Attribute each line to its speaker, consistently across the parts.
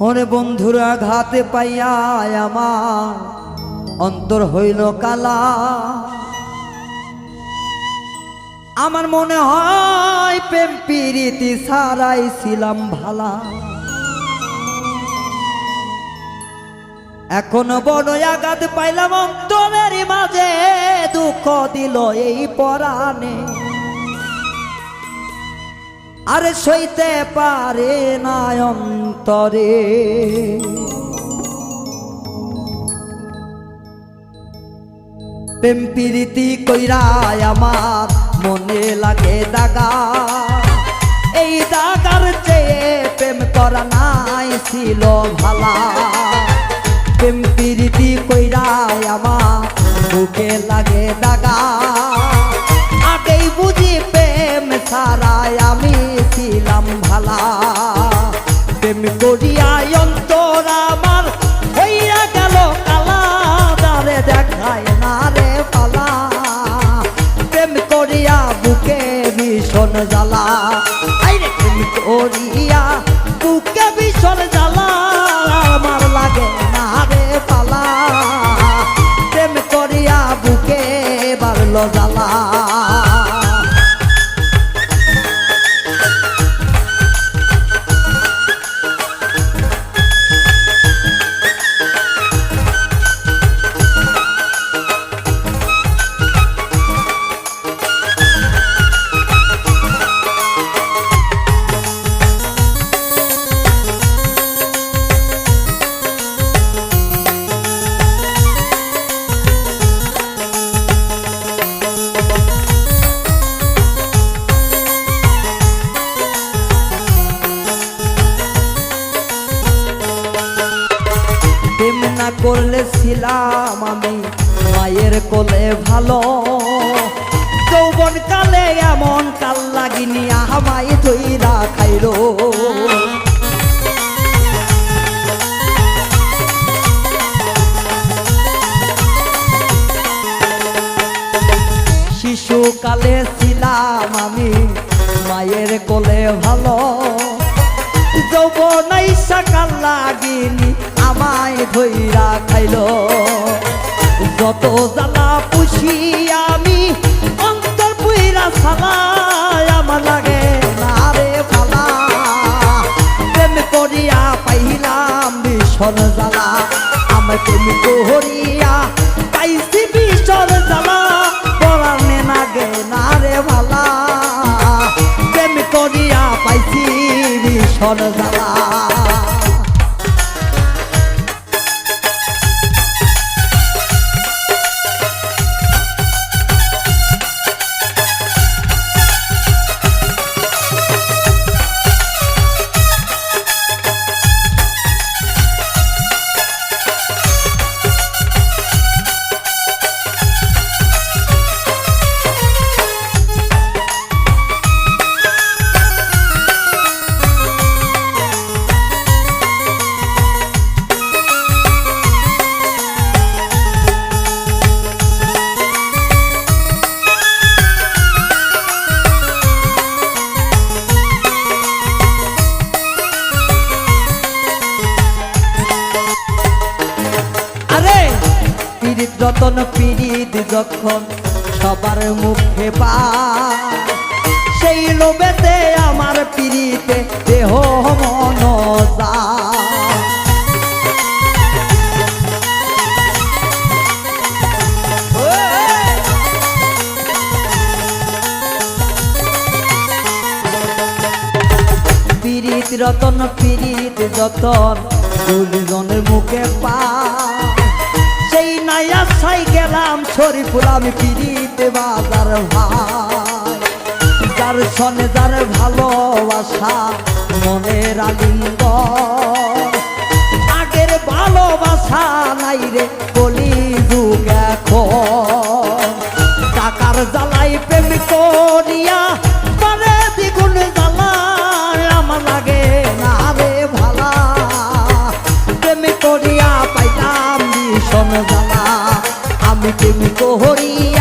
Speaker 1: ওরে বন্ধুরা ঘাতে পাইয়া আমার অন্তর হইল কালা। আমার মনে হয় প্রেম পিরিতি সারাই ছিলাম ভালা। এখনও বড় আঘাত পাইলাম অন্তরের মাঝে, দুঃখ দিল এই পরাণে। আরে সইতে পারে না অন্তরে। প্রেম প্রীতি কইরায় আমার মনে লাগে দাগা। এই দাগার চেয়ে প্রেম করা নাই ছিল ভালা। প্রেম প্রীতি কইরায় আমার বুকে লাগে দাগা। প্রেম করলে ছিলাম আমি। মায়ের কোলে ভালো। যৌবন কালে এমন কাল লাগিনি আমাই ধইরা খাইলো। শিশুকালে ছিলাম আমি, মায়ের কোলে ভালো। যৌবনাই সাকাল লাগিনি আমায় ধইরা খাইল। যত জ্বালা পুষি আমি, অন্তর পুইরা সালায় আমার লাগে না রে ফালা। প্রেম করিয়া পাইলাম ভীষণ জ্বালা। আমার প্রেম করিয়া পাইছি ভীষণ জ্বালা। পরাণে নাগে না রে ভালা প্রেম করিয়া পাইছি ভীষণ জ্বালা। যখন সবার মুখে পা, সেই লোভেতে আমার পীড়িতে দেহ মন! পীড়িত রতন, পীড়িত যতন দুজনের মুখে পা ছাই গেলাম শরীফুল আমি পিড়িতে বাজার ভাই। যার সনে যার ভালোবাসা, মনের আলিঙ্গ আগের ভালোবাসা নাই রে, বলি যুগ এখন। প্রেম করিয়া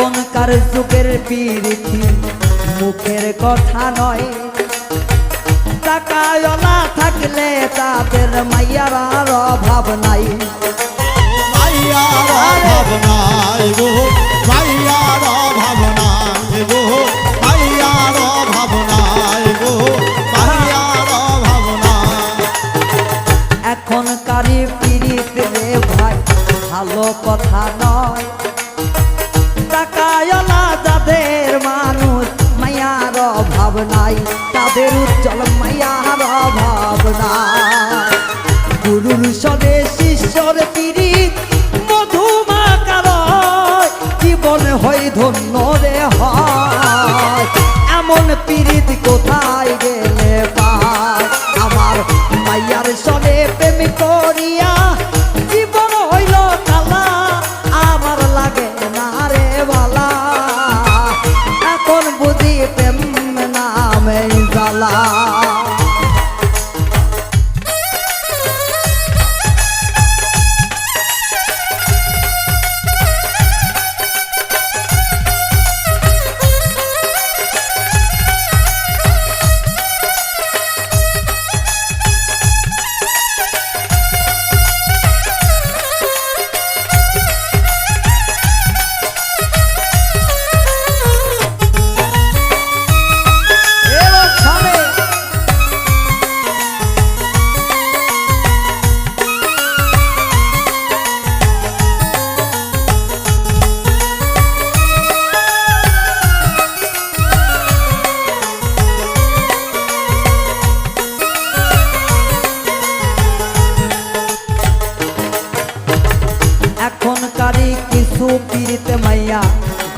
Speaker 1: এখনকার যুগের পিরিতি মুখের কথা নয়। টাকাওয়ালা থাকলে তাদের মাইয়ার অভাব নাই।
Speaker 2: মাইয়ার অভাব গো, মাইয়ার
Speaker 1: অভাব গো। সদে শিষ্যর পিরিত মধুমাকার জীবন হয় ধন্য পীড়িত মাইয়া,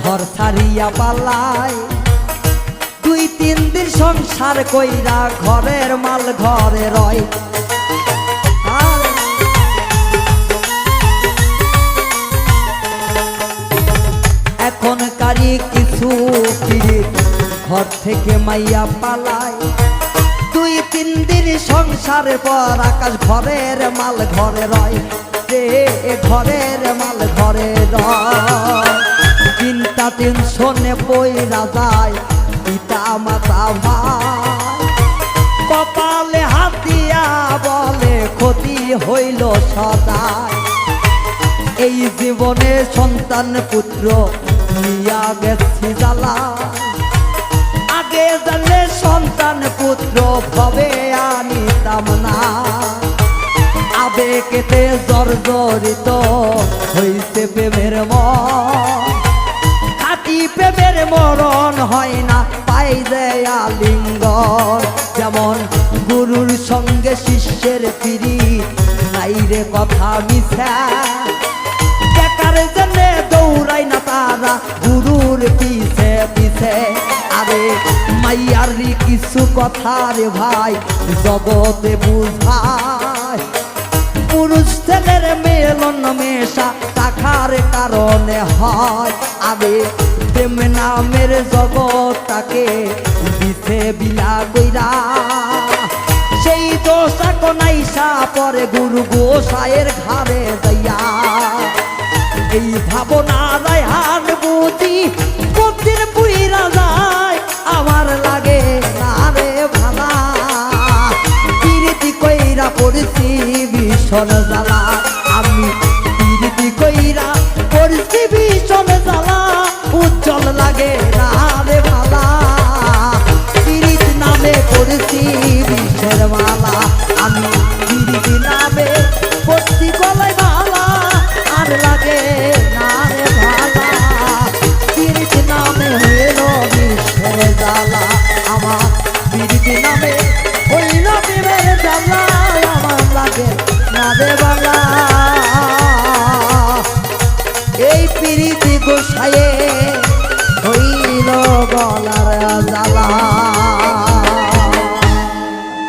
Speaker 1: ঘর ছাড়িয়া পালায় দুই তিন দিন সংসার কইরা ঘরের মাল ঘরে রয়। আর এখনকারই কিছু পীড়িত ঘর থেকে মাইয়া পালায় দুই তিন দিন সংসারের পর আকাশ ঘরের মাল ঘরে রয়। রে ঘরের মাল ঘরে চিন্তা টেনশনে পইরা যায় পিতা মাতা ভাই। কপালে হাতিয়া বলে ক্ষতি হইল সদায় এই জীবনে সন্তান পুত্র নিয়া গেছি জ্বালা। আগে জানলে সন্তান পুত্র ভবে আনিতাম না। আবেগেতে জর্জরিত হইছে প্রেমের খাটি প্রেমের মরণ হয় না, পাই যায় আলিঙ্গন। যেমন গুরুর সঙ্গে শিষ্যের ফিরি নাই রে কথা মিশা বেকার জন্যে দৌড়াই না তারা, গুরুর পিছে পিছে। আরে মাইয়ারি কিছু কথা রে ভাই, জগতে বুঝায়। পুরুষ ছেলের মেলন মেশা টাকার কারণে হয়। আবে প্রেম নামের জগৎটাকে দিতে বিলা কইরা। সেই দোষা নাইসা পরে গুরু গোসায়ের ঘরে যাইয়া। এই ভাবনা ভীষণ জ্বালা